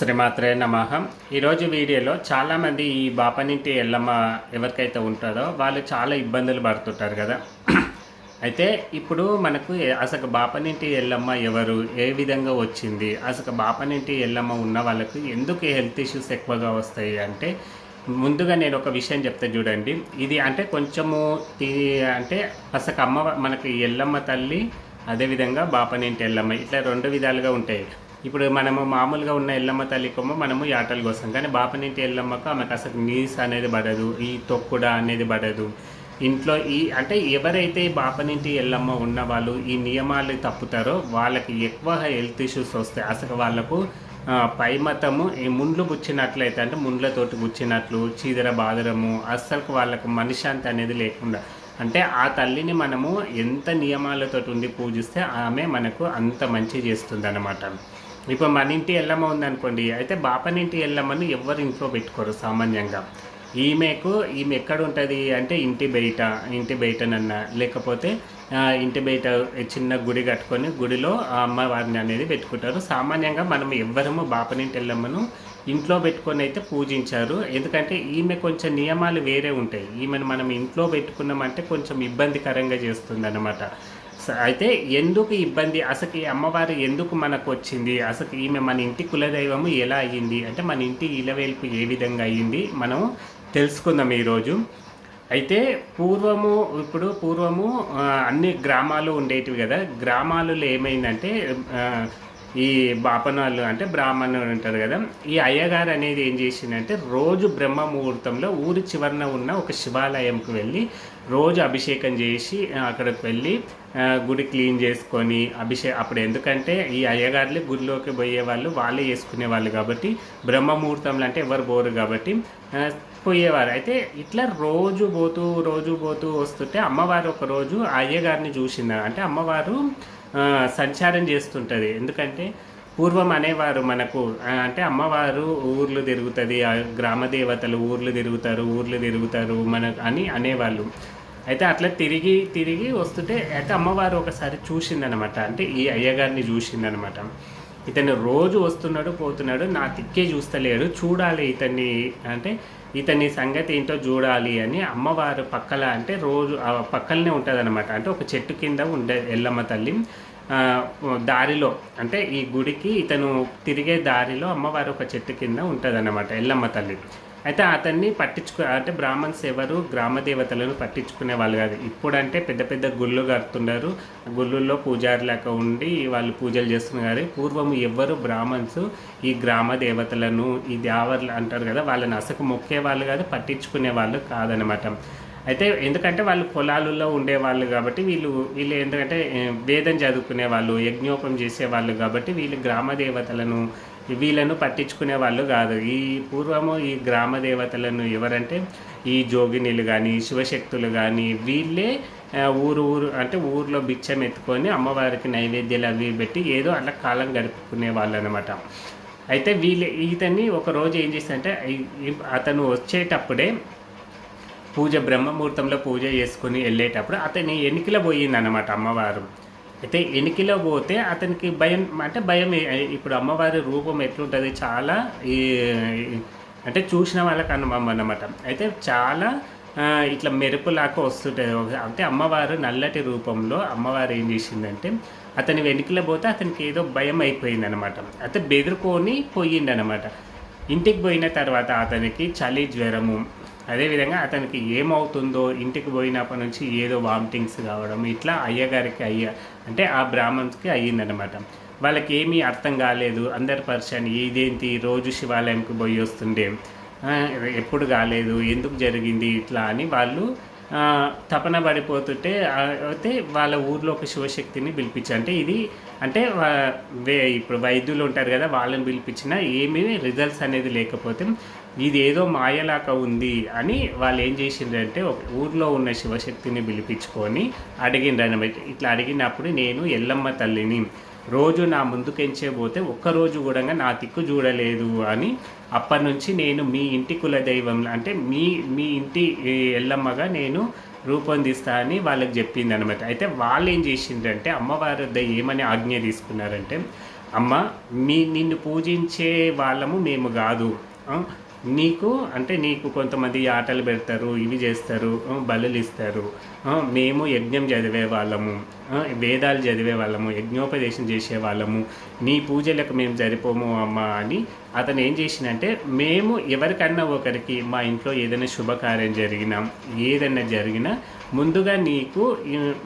శ్రీమాత్రే నమహం ఈరోజు వీడియోలో చాలామంది ఈ బాపనింటి ఎల్లమ్మ ఎవరికైతే ఉంటుందో వాళ్ళు చాలా ఇబ్బందులు పడుతుంటారు కదా. అయితే ఇప్పుడు మనకు అసలు బాపనింటి ఎల్లమ్మ ఎవరు? ఏ విధంగా వచ్చింది? అసలు బాపనింటి ఎల్లమ్మ ఉన్న వాళ్ళకు ఎందుకు హెల్త్ ఇష్యూస్ ఎక్కువగా వస్తాయి అంటే ముందుగా నేను ఒక విషయం చెప్తే చూడండి. ఇది అంటే కొంచెము అంటే అసలు అమ్మ మనకి ఎల్లమ్మ తల్లి అదేవిధంగా బాపనింటి ఎల్లమ్మ ఇట్లా రెండు విధాలుగా ఉంటాయి. ఇప్పుడు మనము మామూలుగా ఉన్న ఎల్లమ్మ తల్లికొమ్మ మనము యాటలు కోసం కానీ బాపనింటి ఎల్లమ్మకు ఆమెకు అసలు నీస్ అనేది పడదు ఈ తొక్కుడ అనేది పడదు. ఇంట్లో ఈ అంటే ఎవరైతే బాపనింటి ఎల్లమ్మ ఉన్న వాళ్ళు ఈ నియమాలు తప్పుతారో వాళ్ళకి ఎక్కువ హెల్త్ ఇష్యూస్ వస్తాయి. అసలు వాళ్ళకు పైమతము పై మతము ఈ ముండ్లు గుచ్చినట్లయితే అంటే ముండ్లతోటి గుచ్చినట్లు చీదర బాదరము అస్సలు వాళ్ళకు మనశ్శాంతి అనేది లేకుండా. అంటే ఆ తల్లిని మనము ఎంత నియమాలతో ఉండి పూజిస్తే ఆమె మనకు అంత మంచి చేస్తుంది అన్నమాట ఇప్పుడు మన ఇంటి ఎల్లమ్మ ఉందనుకోండి అయితే బాపనింటి ఎల్లమ్మని ఎవరు ఇంట్లో పెట్టుకోరు సామాన్యంగా. ఈమెకు ఈమె ఎక్కడ ఉంటుంది అంటే ఇంటి బయట ఇంటి బయటనన్నా. లేకపోతే ఇంటి బయట చిన్న గుడి కట్టుకొని గుడిలో అమ్మవారిని అనేది పెట్టుకుంటారు. సామాన్యంగా మనం ఎవ్వరము బాపనింటి ఎల్లమ్మను ఇంట్లో పెట్టుకొని అయితే పూజించారు. ఎందుకంటే ఈమె కొంచెం నియమాలు వేరే ఉంటాయి. ఈమెను మనం ఇంట్లో పెట్టుకున్నామంటే కొంచెం ఇబ్బందికరంగా చేస్తుంది అనమాట అయితే ఎందుకు ఇబ్బంది? అసలు ఈ అమ్మవారు ఎందుకు మనకు వచ్చింది అసలు ఈమె మన ఇంటి కులదైవము ఎలా అయ్యింది? అంటే మన ఇంటి ఇలవేల్పు ఏ విధంగా అయ్యింది? మనం తెలుసుకుందాం ఈరోజు. అయితే పూర్వము ఇప్పుడు పూర్వము అన్ని గ్రామాలు ఉండేటివి కదా. గ్రామాలలో ఏమైందంటే ఈ బాపనాలు అంటే బ్రాహ్మణులు ఉంటారు కదా ఈ అయ్యగారు అనేది ఏం చేసిందంటే రోజు బ్రహ్మ ముహూర్తంలో ఊరి చివరన ఉన్న ఒక శివాలయంకు వెళ్ళి రోజు అభిషేకం చేసి అక్కడికి వెళ్ళి గుడి క్లీన్ చేసుకొని అభిషేక్ అప్పుడు ఎందుకంటే ఈ అయ్యగారులు గుడిలోకి పోయే వాళ్ళు వాళ్ళే చేసుకునే వాళ్ళు కాబట్టి బ్రహ్మ ముహూర్తంలో అంటే ఎవరు పోరు కాబట్టి పోయేవారు. అయితే ఇట్లా రోజు పోతూ రోజు పోతూ వస్తుంటే అమ్మవారు ఒకరోజు అయ్యగారిని చూసింది. అంటే అమ్మవారు సంచారం చేస్తుంటుంది. ఎందుకంటే పూర్వం అనేవారు మనకు అంటే అమ్మవారు ఊర్లు తిరుగుతుంది ఆ గ్రామ దేవతలు ఊర్లు తిరుగుతారు ఊర్లు తిరుగుతారు మన అని అనేవాళ్ళు. అయితే అట్లా తిరిగి తిరిగి వస్తుంటే అయితే అమ్మవారు ఒకసారి చూసిందనమాట అంటే ఈ అయ్యగారిని చూసిందనమాట ఇతను రోజు వస్తున్నాడు పోతున్నాడు నా తిక్కే చూస్తలేడు చూడాలి ఇతన్ని. అంటే ఇతని సంగతి ఏంటో చూడాలి అని అమ్మవారు పక్కల అంటే రోజు పక్కలనే ఉంటుంది అనమాట అంటే ఒక చెట్టు కింద ఉండే ఎల్లమ్మ తల్లి దారిలో అంటే ఈ గుడికి ఇతను తిరిగే దారిలో అమ్మవారు ఒక చెట్టు కింద ఉంటుంది ఎల్లమ్మ తల్లి. అయితే అతన్ని పట్టించుకు అంటే బ్రాహ్మణ్స్ ఎవరు గ్రామ దేవతలను పట్టించుకునే వాళ్ళు కాదు. ఇప్పుడంటే పెద్ద పెద్ద గుళ్ళు కడుతున్నారు. గుళ్ళల్లో పూజారులాగా ఉండి వాళ్ళు పూజలు చేస్తున్నారు. పూర్వం ఎవరు బ్రాహ్మణ్స్ ఈ గ్రామ దేవతలను ఈ దేవర్లు అంటారు కదా వాళ్ళని అసలు మొక్కే వాళ్ళు కాదు పట్టించుకునే వాళ్ళు కాదనమాట అయితే ఎందుకంటే వాళ్ళు పొలాలలో ఉండేవాళ్ళు కాబట్టి వీళ్ళు వీళ్ళు ఎందుకంటే వేదం చదువుకునే వాళ్ళు యజ్ఞోపం చేసేవాళ్ళు కాబట్టి వీళ్ళు గ్రామ దేవతలను వీళ్ళను పట్టించుకునే వాళ్ళు కాదు. ఈ పూర్వము ఈ గ్రామ దేవతలను ఎవరంటే ఈ జోగినిలు కానీ శివశక్తులు కానీ వీళ్ళే ఊరు ఊరు అంటే ఊర్లో బిచ్చం ఎత్తుకొని అమ్మవారికి నైవేద్యాలు అవి పెట్టి ఏదో అలా కాలం గడుపుకునే వాళ్ళు అనమాట అయితే వీళ్ళు ఇతన్ని ఒక రోజు ఏం చేస్తారంటే అతను వచ్చేటప్పుడే పూజ బ్రహ్మముహూర్తంలో పూజ చేసుకుని వెళ్ళేటప్పుడు అతని ఎనికిలో పోయిందన్నమాట అమ్మవారు. అయితే ఎనికిలో పోతే అతనికి భయం అంటే భయం ఇప్పుడు అమ్మవారి రూపం ఎట్లుంటుంది చాలా ఈ అంటే చూసిన వాళ్ళకి అనుభవం అన్నమాట. అయితే చాలా ఇట్లా మెరుపులాగా వస్తుంటుంది అంటే అమ్మవారు నల్లటి రూపంలో అమ్మవారు ఏం చేసిందంటే అతని వెనుకలో పోతే అతనికి ఏదో భయం అయిపోయింది అనమాట అయితే బెదిరుకొని పోయిండనమాట ఇంటికి పోయిన తర్వాత అతనికి చలి జ్వరము అదేవిధంగా అతనికి ఏమవుతుందో ఇంటికి పోయినప్పటి నుంచి ఏదో వామిటింగ్స్ కావడం ఇట్లా అయ్యగారికి అయ్య అంటే ఆ బ్రాహ్మణ్స్కి అయ్యిందనమాట వాళ్ళకి ఏమీ అర్థం కాలేదు. అందరి పరిచయం ఇదేంటి? రోజు శివాలయంకి పోయి వస్తుండే ఎప్పుడు కాలేదు? ఎందుకు జరిగింది ఇట్లా అని వాళ్ళు తపన పడిపోతుంటే అయితే వాళ్ళ ఊర్లో ఒక శివశక్తిని పిలిపించి అంటే ఇది అంటే వే ఇప్పుడు వైద్యులు ఉంటారు కదా వాళ్ళని పిలిపించినా ఏమీ రిజల్ట్స్ అనేది లేకపోతే ఇది ఏదో మాయలాగా ఉంది అని వాళ్ళు ఏం చేసిండ్రంటే ఒక ఊర్లో ఉన్న శివశక్తిని పిలిపించుకొని అడిగిండ్రు అనమాట ఇట్లా అడిగినప్పుడు నేను ఎల్లమ్మ తల్లిని రోజు నా ముందుకెంచే పోతే ఒక్కరోజు కూడా నా తిక్కు చూడలేదు అని అప్పటి నుంచి నేను మీ ఇంటి కులదైవం అంటే మీ మీ ఇంటి ఎల్లమ్మగా నేను రూపొందిస్తా అని వాళ్ళకి చెప్పింది అనమాట అయితే వాళ్ళు ఏం చేసిండ్రంటే అమ్మవారి వద్ద ఏమని ఆజ్ఞ తీసుకున్నారంటే అమ్మ మీ నిన్ను పూజించే వాళ్ళము మేము కాదు. నీకు అంటే నీకు కొంతమంది ఆటలు పెడతారు ఇవి చేస్తారు బలులు ఇస్తారు. మేము యజ్ఞం చదివే వాళ్ళము వేదాలు చదివే వాళ్ళము యజ్ఞోపదేశం చేసే వాళ్ళము నీ పూజలకు మేము సరిపోము అమ్మా అని అతను ఏం చేసిందంటే మేము ఎవరికన్నా ఒకరికి మా ఇంట్లో ఏదైనా శుభకార్యం జరిగినా ఏదైనా జరిగినా ముందుగా నీకు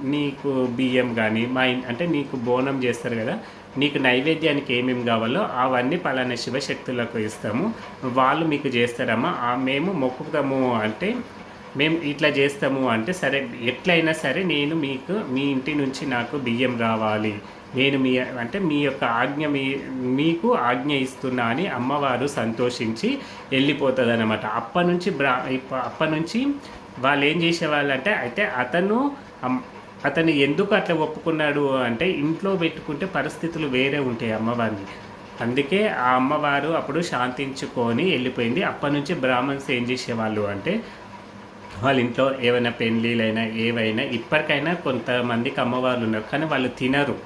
నీకు బియ్యం కానీ మా అంటే నీకు బోనం చేస్తారు కదా నీకు నైవేద్యానికి ఏమేమి కావాలో అవన్నీ పలానా శివశక్తులకు ఇస్తాము. వాళ్ళు మీకు చేస్తారమ్మా. మేము మొక్కుతాము అంటే మేము ఇట్లా చేస్తాము అంటే సరే ఎట్లయినా సరే నేను మీకు మీ ఇంటి నుంచి నాకు బియ్యం రావాలి. నేను మీ అంటే మీ యొక్క ఆజ్ఞ మీ మీకు ఆజ్ఞ ఇస్తున్నా అని అమ్మవారు సంతోషించి వెళ్ళిపోతుంది అనమాట అప్పటి నుంచి బ్రా ఇప్ప- అప్పటి నుంచి వాళ్ళు ఏం చేసేవాళ్ళంటే అయితే అతను అతను ఎందుకు అట్లా ఒప్పుకున్నాడు అంటే ఇంట్లో పెట్టుకుంటే పరిస్థితులు వేరే ఉంటాయి అమ్మవారిని. అందుకే ఆ అమ్మవారు అప్పుడు శాంతించుకొని వెళ్ళిపోయింది. అప్పటి నుంచి బ్రాహ్మణ్స్ ఏం చేసేవాళ్ళు అంటే వాళ్ళ ఇంట్లో ఏమైనా పెళ్ళిళ్ళైనా ఏవైనా ఇప్పటికైనా కొంతమందికి అమ్మవార్లు ఉన్నారు. కానీ వాళ్ళు తినరు.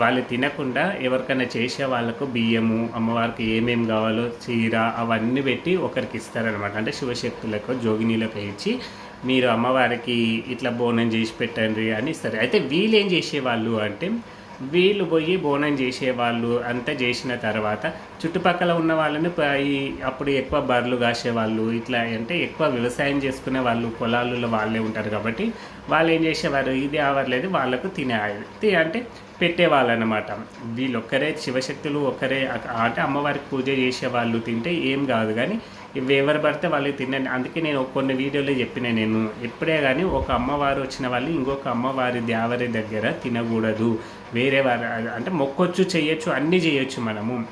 వాళ్ళు తినకుండా ఎవరికైనా చేసే వాళ్ళకు బియ్యము అమ్మవారికి ఏమేమి కావాలో చీర అవన్నీ పెట్టి ఒకరికి ఇస్తారనమాట అంటే శివశక్తులకు జోగినీలకు ఇచ్చి మీరు అమ్మవారికి ఇట్లా బోనం చేసి పెట్టండి అని ఇస్తారు అయితే వీళ్ళు ఏం చేసేవాళ్ళు అంటే వీళ్ళు పోయి బోనం చేసేవాళ్ళు అంతా చేసిన తర్వాత చుట్టుపక్కల ఉన్న వాళ్ళని అప్పుడు ఎక్కువ బర్రెలు కాసేవాళ్ళు ఇట్లా అంటే ఎక్కువ వ్యవసాయం చేసుకునే వాళ్ళు పొలాలలో వాళ్ళే ఉంటారు కాబట్టి వాళ్ళు ఏం చేసేవారు ఇది అవ్వట్లేదు వాళ్ళకు తినే అంటే పెట్టేవాళ్ళు అనమాట వీళ్ళు ఒక్కరే శివశక్తులు ఒక్కరే అంటే అమ్మవారికి పూజ చేసే వాళ్ళు తింటే ఏం కాదు కానీ ఇవి ఎవరు పడితే వాళ్ళు తినండి. అందుకే నేను కొన్ని వీడియోలో చెప్పిన నేను. ఎప్పుడే కానీ ఒక అమ్మవారు వచ్చిన వాళ్ళు ఇంకొక అమ్మవారి దేవరి దగ్గర తినకూడదు. వేరే వారు అంటే మొక్కొచ్చు చేయొచ్చు అన్నీ చేయొచ్చు మనము.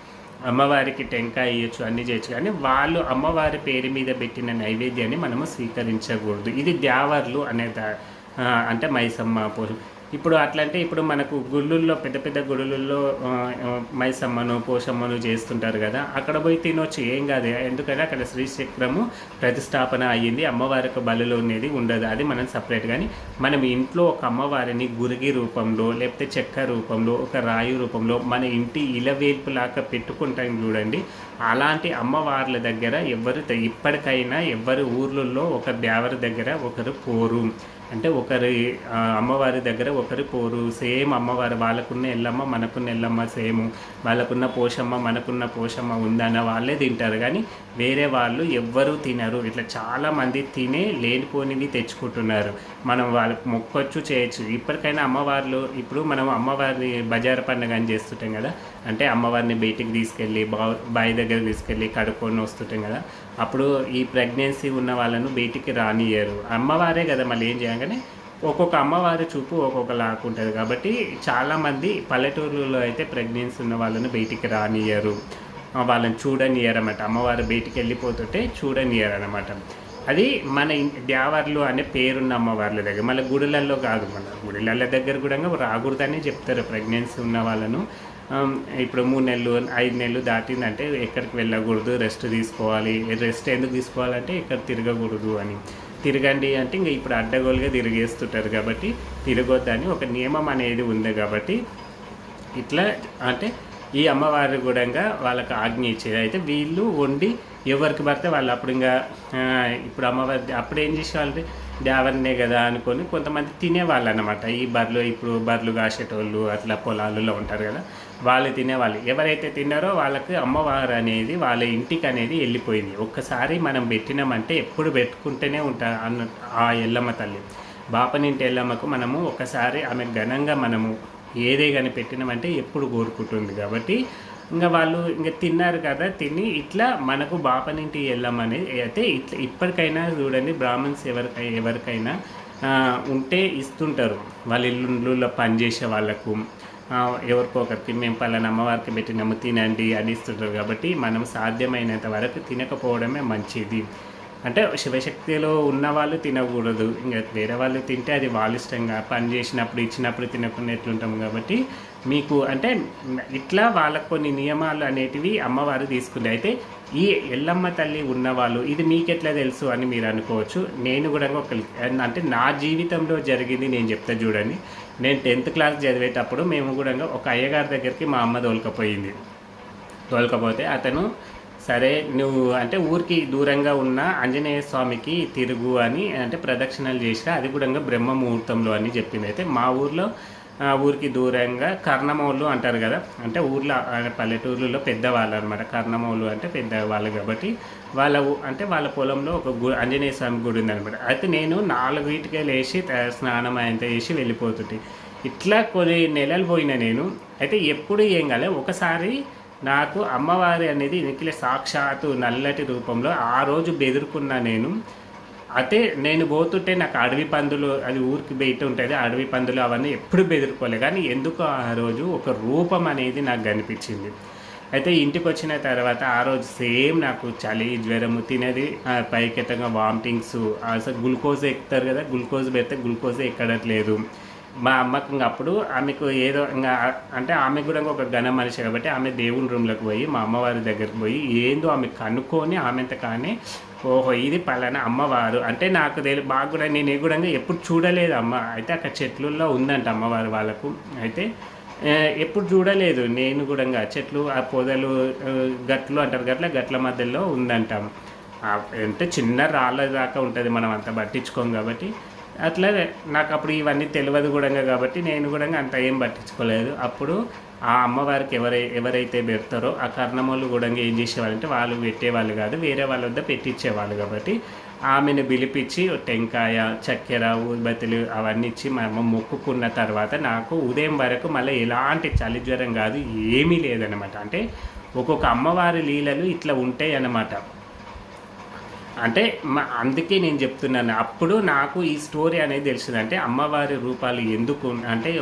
అమ్మవారికి టెంకాయ ఇవ్వచ్చు అన్నీ చేయొచ్చు. కానీ వాళ్ళు అమ్మవారి పేరు మీద పెట్టిన నైవేద్యాన్ని మనము స్వీకరించకూడదు. ఇది దేవర్లు అనే దా- అంటే మైసమ్మ పోషం ఇప్పుడు అట్లంటే ఇప్పుడు మనకు గుళ్ళుల్లో పెద్ద పెద్ద గుడులలో మైసమ్మను పోషమ్మను చేస్తుంటారు కదా అక్కడ పోయి తినొచ్చు. ఏం కాదు. ఎందుకంటే అక్కడ శ్రీచక్రము ప్రతిష్టాపన అయ్యింది. అమ్మవారికి బలులో అనేది ఉండదు. అది మనం సపరేట్ కానీ మనం ఇంట్లో ఒక అమ్మవారిని గురిగి రూపంలో లేకపోతే చెక్క రూపంలో ఒక రాయి రూపంలో మన ఇంటి ఇలవేల్పులాగా పెట్టుకుంటాం చూడండి. అలాంటి అమ్మవార్ల దగ్గర ఎవరు ఇప్పటికైనా ఎవరి ఊర్లలో ఒక దేవర దగ్గర ఒకరు పోరు. అంటే ఒకరి అమ్మవారి దగ్గర ఒకరి పోరు. సేమ్ అమ్మవారు వాళ్ళకున్న ఎల్లమ్మ మనకున్న ఎల్లమ్మ సేమ్. వాళ్ళకున్న పోషమ్మ మనకున్న పోషమ్మ ఉందన్న వాళ్ళే తింటారు. కానీ వేరే వాళ్ళు ఎవ్వరూ తినరు. ఇట్లా చాలామంది తినే లేనిపోనివి తెచ్చుకుంటున్నారు. మనం వాళ్ళకి మొక్కొచ్చు చేయొచ్చు. ఇప్పటికైనా అమ్మవార్లు ఇప్పుడు మనం అమ్మవారిని బజార్ పండుగ అని చేస్తుంటాం కదా. అంటే అమ్మవారిని బయటికి తీసుకెళ్ళి బా బావి దగ్గర తీసుకెళ్ళి కడుక్కొని వస్తుంటాం కదా. అప్పుడు ఈ ప్రెగ్నెన్సీ ఉన్న వాళ్ళను బయటికి రానియరు అమ్మవారే కదా మళ్ళీ ఏం చేయగానే ఒక్కొక్క అమ్మవారి చూపు ఒక్కొక్క లాక్కుంటుంది కాబట్టి చాలామంది పల్లెటూరులో అయితే ప్రెగ్నెన్సీ ఉన్న వాళ్ళని బయటికి రానియరు వాళ్ళని చూడనియరు అనమాట అమ్మవారు బయటికి వెళ్ళిపోతుంటే చూడనియరు అనమాట అది మన దేవర్లు అనే పేరున్న అమ్మవార్ల దగ్గర మళ్ళీ గుడులల్లో కాదు మన గుడిలల్ల దగ్గర కూడా రాకూడదని చెప్తారు ప్రెగ్నెన్సీ ఉన్న వాళ్ళను. ఇప్పుడు మూడు నెలలు ఐదు నెలలు దాటిందంటే ఎక్కడికి వెళ్ళకూడదు రెస్ట్ తీసుకోవాలి. రెస్ట్ ఎందుకు తీసుకోవాలంటే ఇక్కడ తిరగకూడదు అని. తిరగండి అంటే ఇంకా ఇప్పుడు అడ్డగోలుగా తిరిగేస్తుంటారు కాబట్టి తిరగొద్దని ఒక నియమం అనేది ఉంది కాబట్టి ఇట్లా అంటే ఈ అమ్మవారి కూడా వాళ్ళకు ఆజ్ఞ ఇచ్చేది. అయితే వీళ్ళు వండి ఎవరికి పడితే వాళ్ళు అప్పుడు ఇంకా ఇప్పుడు అమ్మవారి అప్పుడు ఏం చేసేవాళ్ళు దేవరినే కదా అనుకొని కొంతమంది తినేవాళ్ళు అనమాట ఈ బర్రెలు ఇప్పుడు బర్రెలు కాసేటోళ్ళు అట్లా పొలాలలో ఉంటారు కదా. వాళ్ళు తినేవాళ్ళు. ఎవరైతే తిన్నారో వాళ్ళకి అమ్మవారు అనేది వాళ్ళ ఇంటికి అనేది వెళ్ళిపోయింది. ఒక్కసారి మనం పెట్టినామంటే ఎప్పుడు పెట్టుకుంటూనే ఉంటా అన్న ఆ ఎల్లమ్మ తల్లి. బాపనింటి ఎల్లమ్మకు మనము ఒకసారి ఆమె ఘనంగా మనము ఏదే కానీ పెట్టినామంటే ఎప్పుడు కోరుకుంటుంది కాబట్టి ఇంకా వాళ్ళు ఇంకా తిన్నారు కదా తిని ఇట్లా మనకు బాపనింటి వెళ్ళమని అయితే ఇట్లా ఇప్పటికైనా చూడండి బ్రాహ్మణ్స్ ఎవరికై ఎవరికైనా ఉంటే ఇస్తుంటారు. వాళ్ళ ఇల్లులో పనిచేసే వాళ్ళకు ఎవరికో ఒకరికి మేము పలానా అమ్మవారికి పెట్టినాము తినండి అని ఇస్తుంటారు కాబట్టి మనం సాధ్యమైనంత వరకు తినకపోవడమే మంచిది. అంటే శివశక్తిలో ఉన్న వాళ్ళు తినకూడదు. ఇంకా వేరే వాళ్ళు తింటే అది వాళ్ళ ఇష్టంగా పని చేసినప్పుడు ఇచ్చినప్పుడు తినకుండా ఎట్లుంటాం కాబట్టి మీకు అంటే ఇట్లా వాళ్ళకు కొన్ని నియమాలు అనేటివి అమ్మవారు తీసుకుంది. అయితే ఈ ఎల్లమ్మ తల్లి ఉన్నవాళ్ళు ఇది మీకెట్లా తెలుసు అని మీరు అనుకోవచ్చు. నేను కూడా ఒక అంటే నా జీవితంలో జరిగింది నేను చెప్తా చూడండి. నేను టెన్త్ క్లాస్ చదివేటప్పుడు మేము కూడా ఒక అయ్యగారి దగ్గరికి మా అమ్మ తోలుకపోయింది. తోలుకపోతే అతను సరే నువ్వు అంటే ఊరికి దూరంగా ఉన్న ఆంజనేయ స్వామికి తిరుగు అని అంటే ప్రదక్షిణలు చేసిన అది కూడా బ్రహ్మ ముహూర్తంలో అని చెప్పింది. అయితే మా ఊర్లో ఊరికి దూరంగా కర్ణమౌళ్ళు అంటారు కదా. అంటే ఊర్లో ఆ, పల్లెటూర్లలో పెద్దవాళ్ళు అనమాట కర్ణమౌళ్ళు అంటే పెద్దవాళ్ళు కాబట్టి వాళ్ళ అంటే వాళ్ళ పొలంలో ఒక గు ఆంజనేయ స్వామి గుడి ఉందనమాట అయితే నేను నాలుగుటికే లేచి స్నానం అంతా చేసి వెళ్ళిపోతుంటే. ఇట్లా కొన్ని నెలలు పోయిన నేను. అయితే ఎప్పుడు ఏం కాలే. ఒకసారి నాకు అమ్మవారి అనేది నిఖిల సాక్షాత్తు నల్లటి రూపంలో ఆ రోజు బెదురుకున్న నేను. అయితే నేను పోతుంటే నాకు అడవి పందులు అది ఊరికి బయట ఉంటుంది అడవి పందులు అవన్నీ ఎప్పుడు బెదిరిపోలే. కానీ ఎందుకు ఆ రోజు ఒక రూపం అనేది నాకు కనిపించింది. అయితే ఇంటికి వచ్చిన తర్వాత ఆ రోజు సేమ్ నాకు చలి జ్వరము తినేది పైకెత్తంగా వామిటింగ్స్ అసలు గ్లూకోజ్ ఎక్కుతారు కదా గ్లూకోజ్ పెడితే గ్లూకోజ్ ఎక్కడట్లేదు. మా అమ్మకు ఇంక అప్పుడు ఆమెకు ఏదో ఇంకా అంటే ఆమె కూడా ఒక ఘన మనిషి కాబట్టి ఆమె దేవుని రూమ్లోకి పోయి మా అమ్మవారి దగ్గరికి పోయి ఏందో ఆమె కనుక్కొని ఆమెంత కానీ ఓహో ఇది పలానా అమ్మవారు. అంటే నాకు తెలి బాగా కూడా నేను ఏ కూడా ఎప్పుడు చూడలేదు అమ్మ. అయితే అక్కడ చెట్లలో ఉందంట అమ్మవారు వాళ్ళకు. అయితే ఎప్పుడు చూడలేదు. నేను కూడా చెట్లు ఆ పొదలు గట్లు అంటారు గట్ల గట్ల మధ్యలో ఉందంట. అంటే చిన్న రాళ్ళ దాకా ఉంటుంది మనం అంత పట్టించుకోం కాబట్టి. అట్లా నాకు అప్పుడు ఇవన్నీ తెలియదు కూడా కాబట్టి నేను కూడా అంత ఏం పట్టించుకోలేదు. అప్పుడు ఆ అమ్మవారికి ఎవరై ఎవరైతే పెడతారో ఆ కర్ణములు కూడా ఏం చేసేవాళ్ళంటే వాళ్ళు పెట్టేవాళ్ళు కాదు వేరే వాళ్ళ వద్ద పెట్టించేవాళ్ళు కాబట్టి ఆమెను పిలిపించి టెంకాయ చక్కెర ఊద్బత్తులు అవన్నీ ఇచ్చి మా అమ్మ మొక్కుకున్న తర్వాత నాకు ఉదయం వరకు మళ్ళీ ఎలాంటి చలి జ్వరం కాదు ఏమీ లేదనమాట అంటే ఒక్కొక్క అమ్మవారి లీలలు ఇట్లా ఉంటాయి అన్నమాట అంటే అందుకే నేను చెప్తున్నాను. అప్పుడు నాకు ఈ స్టోరీ అనేది తెలిసింది. అంటే అమ్మవారి రూపాలు ఎందుకు అంటే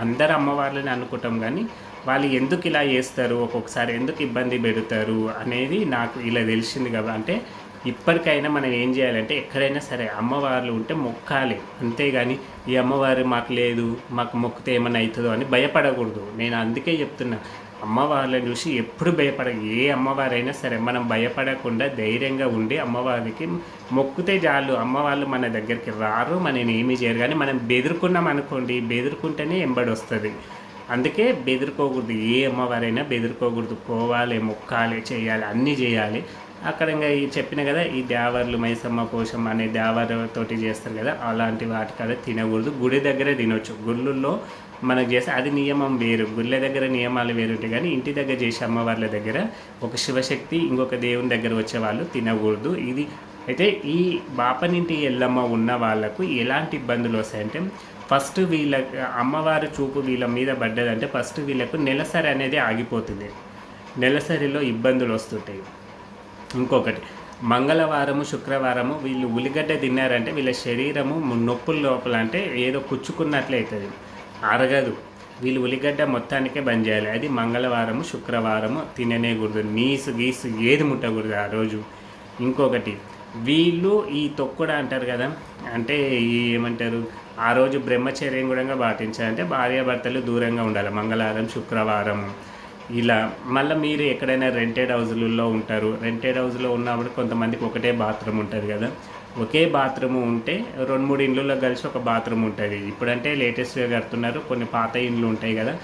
అందరు అమ్మవార్లని అనుకుంటాం కానీ వాళ్ళు ఎందుకు ఇలా చేస్తారు? ఒక్కొక్కసారి ఎందుకు ఇబ్బంది పెడతారు? అనేది నాకు ఇలా తెలిసింది కదా అంటే ఇప్పటికైనా మనం ఏం చేయాలంటే ఎక్కడైనా సరే అమ్మవార్లు ఉంటే మొక్కాలి. అంతేగాని ఈ అమ్మవారు మాకు లేదు మాకు మొక్కితే ఏమైనా అవుతుందో అని భయపడకూడదు. నేను అందుకే చెప్తున్నా. అమ్మవార్లను చూసి ఎప్పుడు భయపడ ఏ అమ్మవారైనా సరే మనం భయపడకుండా ధైర్యంగా ఉండి అమ్మవారికి మొక్కితే చాలు. అమ్మవాళ్ళు మన దగ్గరికి రారు మనని ఏమీ చేయరు. కానీ మనం బెదురుకున్నాం అనుకోండి బెదురుకుంటేనే ఎంబడి వస్తుంది. అందుకే బెదిరుకోకూడదు. ఏ అమ్మవారైనా బెదిరుకోకూడదు. పోవాలి మొక్కాలి చేయాలి అన్నీ చేయాలి. అక్కడ ఇంకా చెప్పిన కదా ఈ దేవర్లు మైసమ్మ పోషం అనే దేవరతోటి చేస్తారు కదా అలాంటి వాటి కదా తినకూడదు. గుడి దగ్గరే తినొచ్చు. గుళ్ళల్లో మనకు చేస్తే అది నియమం వేరు గుళ్ళ దగ్గర నియమాలు వేరు ఉంటాయి కానీ ఇంటి దగ్గర చేసే అమ్మవార్ల దగ్గర ఒక శివశక్తి ఇంకొక దేవుని దగ్గర వచ్చే వాళ్ళు తినకూడదు. ఇది అయితే ఈ బాపనింటి ఎల్లమ్మ ఉన్న వాళ్ళకు ఎలాంటి ఇబ్బందులు వస్తాయంటే ఫస్ట్ వీళ్ళ అమ్మవారి చూపు వీళ్ళ మీద పడ్డదంటే ఫస్ట్ వీళ్ళకు నెలసరి అనేది ఆగిపోతుంది. నెలసరిలో ఇబ్బందులు వస్తుంటాయి. ఇంకొకటి మంగళవారము శుక్రవారము వీళ్ళు ఉల్లిగడ్డ తిన్నారంటే వీళ్ళ శరీరము నొప్పుల లోపల అంటే ఏదో కుచ్చుకున్నట్లయితుంది అరగదు. వీళ్ళు ఉల్లిగడ్డ మొత్తానికే బంద్ చేయాలి. అది మంగళవారము శుక్రవారము తిననేకూడదు నీసు గీసు ఏది ముట్టకూడదు ఆ రోజు. ఇంకొకటి వీళ్ళు ఈ తొక్కుడు అంటారు కదా అంటే ఏమంటారు ఆ రోజు బ్రహ్మచర్యం కూడా పాటించాలంటే భార్యాభర్తలు దూరంగా ఉండాలి. మంగళవారం శుక్రవారం ఇలా మళ్ళీ మీరు ఎక్కడైనా రెంటెడ్ హౌజులలో ఉంటారు. రెంటెడ్ హౌజ్లో ఉన్నప్పుడు కొంతమందికి ఒకటే బాత్రూమ్ ఉంటుంది కదా. ఒకే బాత్రూమ్ ఉంటే రెండు మూడు ఇండ్లలో కలిసి ఒక బాత్రూమ్ ఉంటుంది. ఇప్పుడంటే లేటెస్ట్గా కడుతున్నారు. కొన్ని పాత ఇండ్లు ఉంటాయి కదా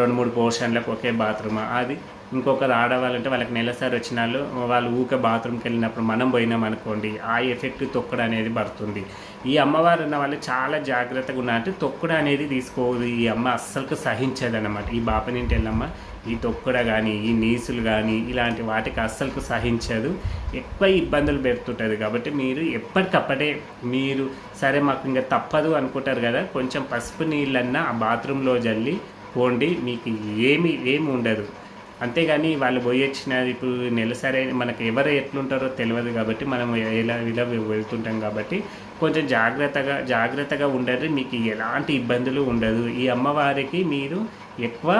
రెండు మూడు పోర్షన్లకు ఒకే బాత్రూమ్? అది ఇంకొకరు ఆడవాళ్ళంటే వాళ్ళకి నెలసారి వచ్చిన వాళ్ళు వాళ్ళు ఊకే బాత్రూమ్కి వెళ్ళినప్పుడు మనం పోయినాం అనుకోండి ఆ ఎఫెక్ట్ తొక్కడు అనేది పడుతుంది. ఈ అమ్మవారు ఉన్న వాళ్ళు చాలా జాగ్రత్తగా ఉన్నారు. అంటే అనేది తీసుకోదు. ఈ అమ్మ అస్సలు సహించదు అనమాట ఈ బాపనింటి వెళ్ళమ్మ ఈ తొక్కుడ కానీ ఈ నీసులు కానీ ఇలాంటి వాటికి అస్సలు సహించదు. ఎక్కువ ఇబ్బందులు పెడుతుంటుంది. కాబట్టి మీరు ఎప్పటికప్పుడే మీరు సరే మాకు ఇంకా తప్పదు అనుకుంటారు కదా కొంచెం పసుపు నీళ్ళన్నా ఆ బాత్రూంలో జల్లి పోండి. మీకు ఏమి ఏమి ఉండదు. అంతేగాని వాళ్ళు పోయొచ్చిన ఇప్పుడు నెలసరి మనకు ఎవరు ఎట్లుంటారో తెలియదు కాబట్టి మనం ఇలా ఇలా వెళ్తుంటాం కాబట్టి కొంచెం జాగ్రత్తగా జాగ్రత్తగా ఉండరు మీకు ఎలాంటి ఇబ్బందులు ఉండదు. ఈ అమ్మవారికి మీరు ఎక్కువ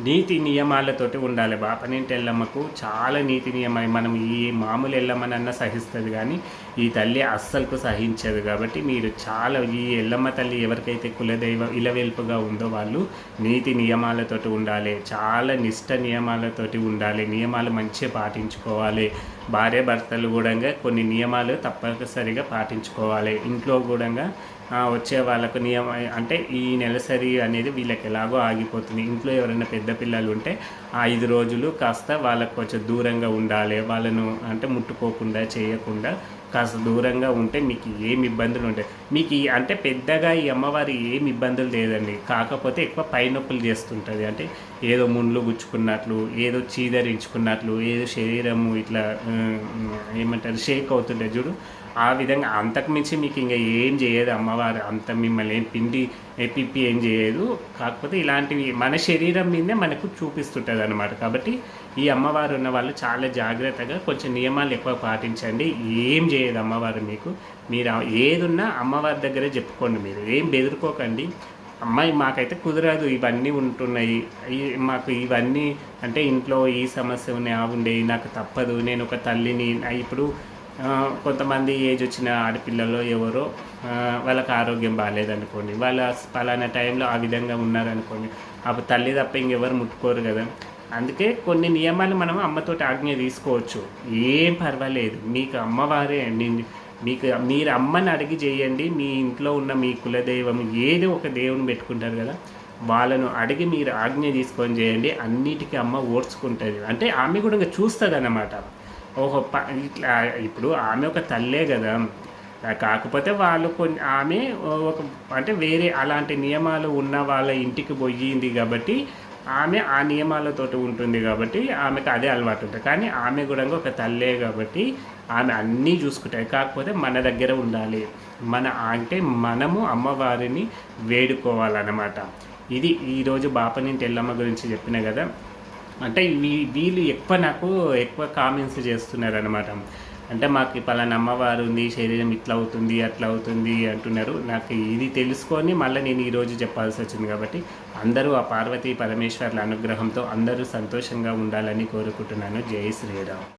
నీతి నియమాలతోటి ఉండాలి. బాపనింటి ఎల్లమ్మకు చాలా నీతి నియమాలు. మనం ఈ మామూలు ఎల్లమ్మనన్నా సహిస్తుంది కానీ ఈ తల్లి అస్సలకు సహించదు కాబట్టి మీరు చాలా ఈ ఎల్లమ్మ తల్లి ఎవరికైతే కులదైవ ఇలవెల్పుగా ఉందో వాళ్ళు నీతి నియమాలతోటి ఉండాలి చాలా నిష్ట నియమాలతోటి ఉండాలి నియమాలు మంచిగా పాటించుకోవాలి. భార్య భర్తలు కూడా కొన్ని నియమాలు తప్పనిసరిగా పాటించుకోవాలి. ఇంట్లో కూడా వచ్చే వాళ్ళకు నియమ అంటే ఈ నెలసరి అనేది వీళ్ళకి ఎలాగో ఆగిపోతుంది. ఇంట్లో ఎవరైనా పెద్ద పిల్లలు ఉంటే ఆ ఐదు రోజులు కాస్త వాళ్ళకు కొంచెం దూరంగా ఉండాలి. వాళ్ళను అంటే ముట్టుకోకుండా చేయకుండా కాస్త దూరంగా ఉంటే మీకు ఏమి ఇబ్బందులు ఉంటాయి. మీకు అంటే పెద్దగా ఈ అమ్మవారి ఏమి ఇబ్బందులు లేదండి. కాకపోతే ఎక్కువ పైనొప్పులు చేస్తుంటుంది. అంటే ఏదో ముండ్లు గుచ్చుకున్నట్లు ఏదో చీదరించుకున్నట్లు ఏదో శరీరము ఇట్లా ఏమంటారు షేక్ అవుతుంటాయి చూడు. ఆ విధంగా అంతకు మించి మీకు ఇంకా ఏం చేయదు అమ్మవారు. అంత మిమ్మల్ని ఏం పిండి పిప్పి ఏం చేయదు. కాకపోతే ఇలాంటివి మన శరీరం మీదే మనకు చూపిస్తుంటుంది అనమాట కాబట్టి ఈ అమ్మవారు ఉన్న వాళ్ళు చాలా జాగ్రత్తగా కొంచెం నియమాలు ఎక్కువ పాటించండి. ఏం చేయదు అమ్మవారు మీకు. మీరు ఏదున్నా అమ్మవారి దగ్గరే చెప్పుకోండి మీరు. ఏం బెదిరిపోకండి అమ్మాయి మాకైతే కుదరదు. ఇవన్నీ ఉంటున్నాయి. మాకు ఇవన్నీ అంటే ఇంట్లో ఈ సమస్య ఉన్నాయి ఆ ఉండే నాకు తప్పదు. నేను ఒక తల్లిని ఇప్పుడు కొంతమంది ఏజ్ వచ్చిన ఆడపిల్లలు ఎవరో వాళ్ళకి ఆరోగ్యం బాగాలేదనుకోండి వాళ్ళ పలానా టైంలో ఆ విధంగా ఉన్నారనుకోండి అప్పుడు తల్లి తప్ప ఇంకెవరు ముట్టుకోరు కదా. అందుకే కొన్ని నియమాలు మనం అమ్మతోటి ఆజ్ఞ తీసుకోవచ్చు. ఏం పర్వాలేదు. మీకు అమ్మవారే అండి. మీకు మీరు అమ్మని అడిగి చేయండి. మీ ఇంట్లో ఉన్న మీ కులదైవం ఏదో ఒక దేవుని పెట్టుకుంటారు కదా. వాళ్ళను అడిగి మీరు ఆజ్ఞ తీసుకొని చేయండి. అన్నిటికీ అమ్మ ఓడ్చుకుంటుంది అంటే ఆమె కూడా ఇంకా చూస్తుంది అన్నమాట ఓహో ఇట్లా ఇప్పుడు ఆమె ఒక తల్లే కదా. కాకపోతే వాళ్ళు కొన్ని ఆమె ఒక అంటే వేరే అలాంటి నియమాలు ఉన్న వాళ్ళ ఇంటికి పోయింది కాబట్టి ఆమె ఆ నియమాలతోటి ఉంటుంది కాబట్టి ఆమెకు అదే అలవాటు ఉంటుంది. కానీ ఆమె కూడా ఒక తల్లే కాబట్టి ఆమె అన్నీ చూసుకుంటాయి. కాకపోతే మన దగ్గర ఉండాలి. మన అంటే మనము అమ్మవారిని వేడుకోవాలన్నమాట. ఇది ఈరోజు బాపనింటి ఎల్లమ్మ గురించి చెప్పిన కదా. అంటే వీ వీళ్ళు ఎక్కువ నాకు ఎక్కువ కామెంట్స్ చేస్తున్నారు అనమాట అంటే మాకు పలానా అమ్మవారు ఉంది శరీరం ఇట్లా అవుతుంది అట్లా అవుతుంది అంటున్నారు. నాకు ఇది తెలుసుకొని మళ్ళీ నేను ఈరోజు చెప్పాల్సి వచ్చింది కాబట్టి అందరూ ఆ పార్వతీ పరమేశ్వర్ల అనుగ్రహంతో అందరూ సంతోషంగా ఉండాలని కోరుకుంటున్నాను. జై శ్రీరామ్.